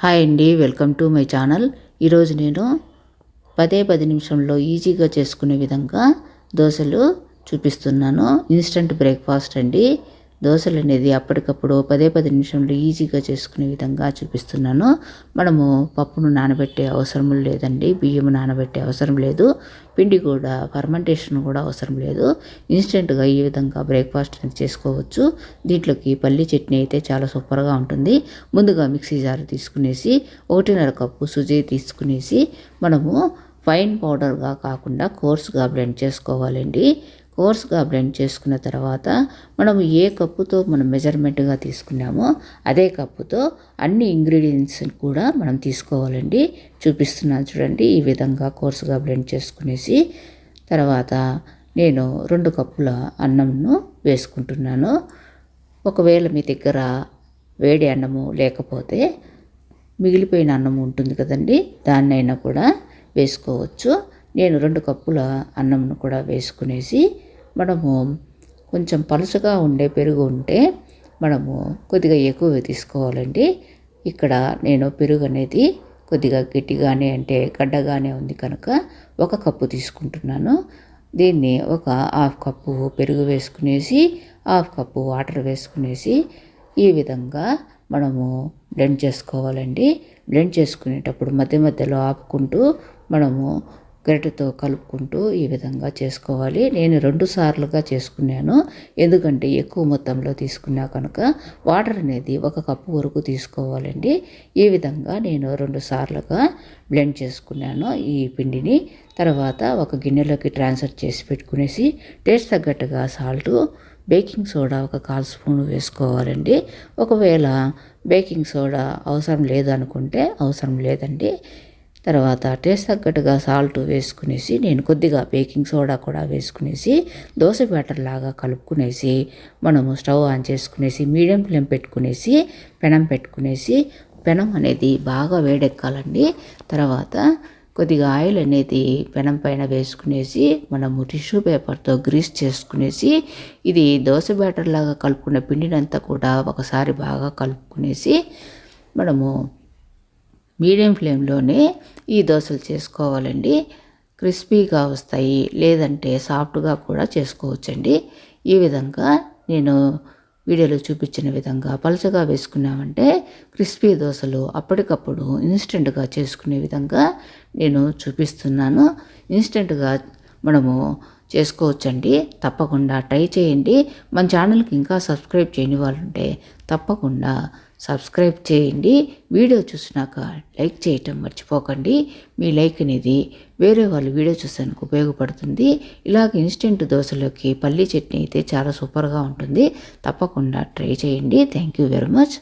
Hi అండి welcome to my channel. ఈరోజు నేను పదే పది నిమిషంలో ఈజీగా చేసుకునే విధంగా దోశలు చూపిస్తున్నాను. ఇన్స్టెంట్ బ్రేక్ఫాస్ట్ అండి. దోశలు అనేది అప్పటికప్పుడు పదే పది నిమిషంలో ఈజీగా చేసుకునే విధంగా చూపిస్తున్నాను. మనము పప్పును నానబెట్టే అవసరం లేదండి. బియ్యం నానబెట్టే అవసరం లేదు. పిండి కూడా ఫర్మెంటేషన్ కూడా అవసరం లేదు. ఇన్స్టెంట్గా ఈ విధంగా బ్రేక్ఫాస్ట్ అనేది చేసుకోవచ్చు. దీంట్లోకి పల్లి చట్నీ అయితే చాలా సూపర్గా ఉంటుంది. ముందుగా మిక్సీ జార్ తీసుకునేసి ఒకటిన్నర కప్పు సుజీ తీసుకునేసి మనము ఫైన్ పౌడర్గా కాకుండా కోర్స్గా బ్లెండ్ చేసుకోవాలండి. కోర్స్గా బ్లెండ్ చేసుకున్న తర్వాత మనం ఏ కప్పుతో మనం మెజర్మెంట్గా తీసుకున్నామో అదే కప్పుతో అన్ని ఇంగ్రీడియంట్స్ కూడా మనం తీసుకోవాలండి. చూపిస్తున్నాను చూడండి ఈ విధంగా కోర్స్గా బ్లెండ్ చేసుకునేసి తర్వాత నేను రెండు కప్పుల అన్నంను వేసుకుంటున్నాను. ఒకవేళ మీ దగ్గర వేడి అన్నము లేకపోతే మిగిలిపోయిన అన్నం ఉంటుంది కదండి దాన్నైనా కూడా వేసుకోవచ్చు. నేను రెండు కప్పుల అన్నంను కూడా వేసుకునేసి మనము కొంచెం పలుచగా ఉండే పెరుగు ఉంటే మనము కొద్దిగా ఎక్కువ తీసుకోవాలండి. ఇక్కడ నేను పెరుగు అనేది కొద్దిగా గట్టిగానే అంటే గడ్డగానే ఉంది కనుక ఒక కప్పు తీసుకుంటున్నాను. దీన్ని ఒక హాఫ్ కప్పు పెరుగు వేసుకునేసి హాఫ్ కప్పు వాటర్ వేసుకునేసి ఈ విధంగా మనము బ్లెండ్ చేసుకోవాలండి. బ్లెండ్ చేసుకునేటప్పుడు మధ్య మధ్యలో ఆపుకుంటూ మనము గరిటెతో కలుపుకుంటూ ఈ విధంగా చేసుకోవాలి. నేను రెండు సార్లుగా చేసుకున్నాను. ఎందుకంటే ఎక్కువ మొత్తంలో తీసుకున్నా కనుక వాటర్ అనేది ఒక కప్పు వరకు తీసుకోవాలండి. ఈ విధంగా నేను రెండు సార్లుగా బ్లెండ్ చేసుకున్నాను ఈ పిండిని. తర్వాత ఒక గిన్నెలోకి ట్రాన్స్ఫర్ చేసి పెట్టుకునేసి టేస్ట్ తగ్గట్టుగా సాల్ట్ బేకింగ్ సోడా ఒక కాల్ స్పూన్ వేసుకోవాలండి. ఒకవేళ బేకింగ్ సోడా అవసరం లేదనుకుంటే అవసరం లేదండి. తర్వాత టేస్ట్ తగ్గట్టుగా సాల్ట్ వేసుకునేసి నేను కొద్దిగా బేకింగ్ సోడా కూడా వేసుకునేసి దోశ బ్యాటర్ లాగా కలుపుకునేసి మనము స్టవ్ ఆన్ చేసుకునేసి మీడియం ఫ్లేమ్ పెట్టుకునేసి పెనం పెట్టుకునేసి పెనం అనేది బాగా వేడెక్కాలండి. తర్వాత కొద్దిగా ఆయిల్ అనేది పెనం పైన వేసుకునేసి మనము టిష్యూ పేపర్తో గ్రీస్ చేసుకునేసి ఇది దోశ బ్యాటర్ లాగా కలుపుకున్న పిండినంతా కూడా ఒకసారి బాగా కలుపుకునేసి మనము మీడియం ఫ్లేమ్లోనే ఈ దోశలు చేసుకోవాలండి. క్రిస్పీగా వస్తాయి లేదంటే సాఫ్ట్గా కూడా చేసుకోవచ్చండి. ఈ విధంగా నేను వీడియోలో చూపించిన విధంగా పలుచగా వేసుకున్నామంటే క్రిస్పీ దోశలు అప్పటికప్పుడు ఇన్స్టెంట్గా చేసుకునే విధంగా నేను చూపిస్తున్నాను. ఇన్స్టెంట్గా మనము చేసుకోవచ్చండి. తప్పకుండా ట్రై చేయండి. మన ఛానల్కి ఇంకా సబ్స్క్రైబ్ చేయని వాళ్ళు ఉంటే తప్పకుండా సబ్స్క్రైబ్ చేయండి. వీడియో చూసినాక లైక్ చేయటం మర్చిపోకండి. మీ లైక్ అనేది వేరే వాళ్ళు వీడియో చూసేందుకు ఉపయోగపడుతుంది. ఇలాగ ఇన్స్టెంట్ దోశలోకి పల్లీ చట్నీ అయితే చాలా సూపర్గా ఉంటుంది. తప్పకుండా ట్రై చేయండి. Thank you very much.